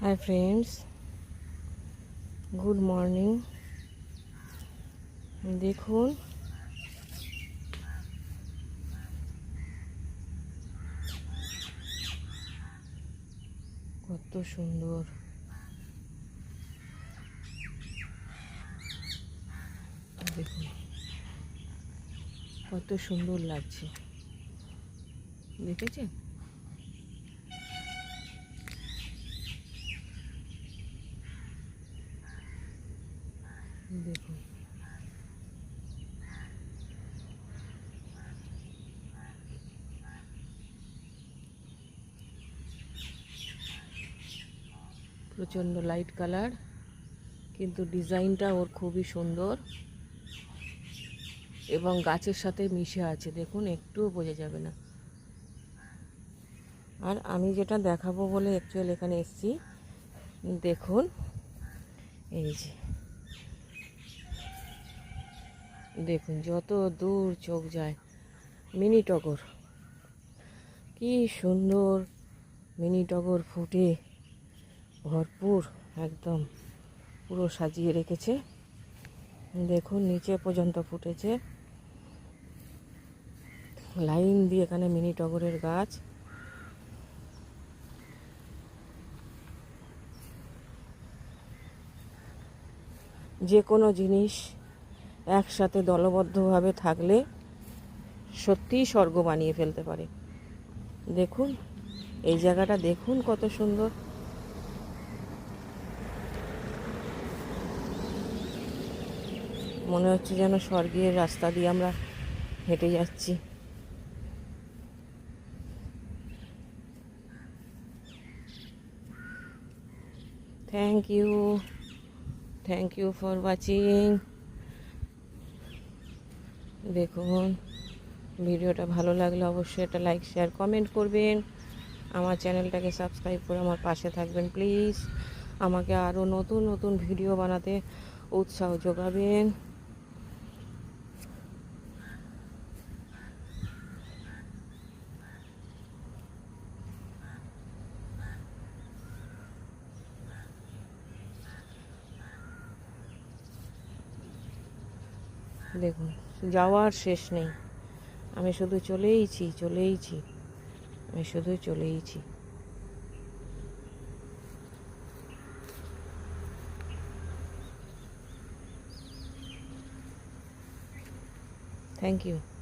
Hi friends good morning দেখুন। কত সুন্দর। দেখুন। কত সুন্দর লাগছে। দেখেছেন? দেখুন প্রচণ্ড লাইট কালার কিন্তু ডিজাইনটা ওর খুবই সুন্দর এবং গাছের সাথে মিশে আছে। দেখুন, একটুও বোঝা যাবে না। আর আমি যেটা দেখাবো বলে অ্যাকচুয়ালি এখানে এসেছি। দেখুন, এই যে। দেখুন, যত দূর চোখ যায় মিনি টগর কি সুন্দর মিনি টগর ফুটে। ভরপুর, একদম পুরো সাজিয়ে রেখেছে। দেখুন, নিচে পর্যন্ত ফুটেছে। লাইন দিয়ে এখানে মিনি টগরের গাছ। যে কোনো জিনিস একসাথে দলবদ্ধভাবে থাকলে সত্যিই স্বর্গ বানিয়ে ফেলতে পারে। দেখুন, এই জায়গাটা দেখুন কত সুন্দর। মনে হচ্ছে যেন স্বর্গের রাস্তা দিয়ে আমরা হেঁটে যাচ্ছি। Thank you thank you for watching দেখুন, ভিডিওটা ভালো লাগলে অবশ্যই একটা লাইক শেয়ার কমেন্ট করবেন। আমার চ্যানেলটাকে সাবস্ক্রাইব করে আমার পাশে থাকবেন প্লিজ আমাকে আরও নতুন নতুন ভিডিও বানাতে উৎসাহ যোগাবেন। যাওয়ার শেষ নেই। আমি শুধু চলেইছি চলেইছি। আমি শুধু চলেইছি। Thank you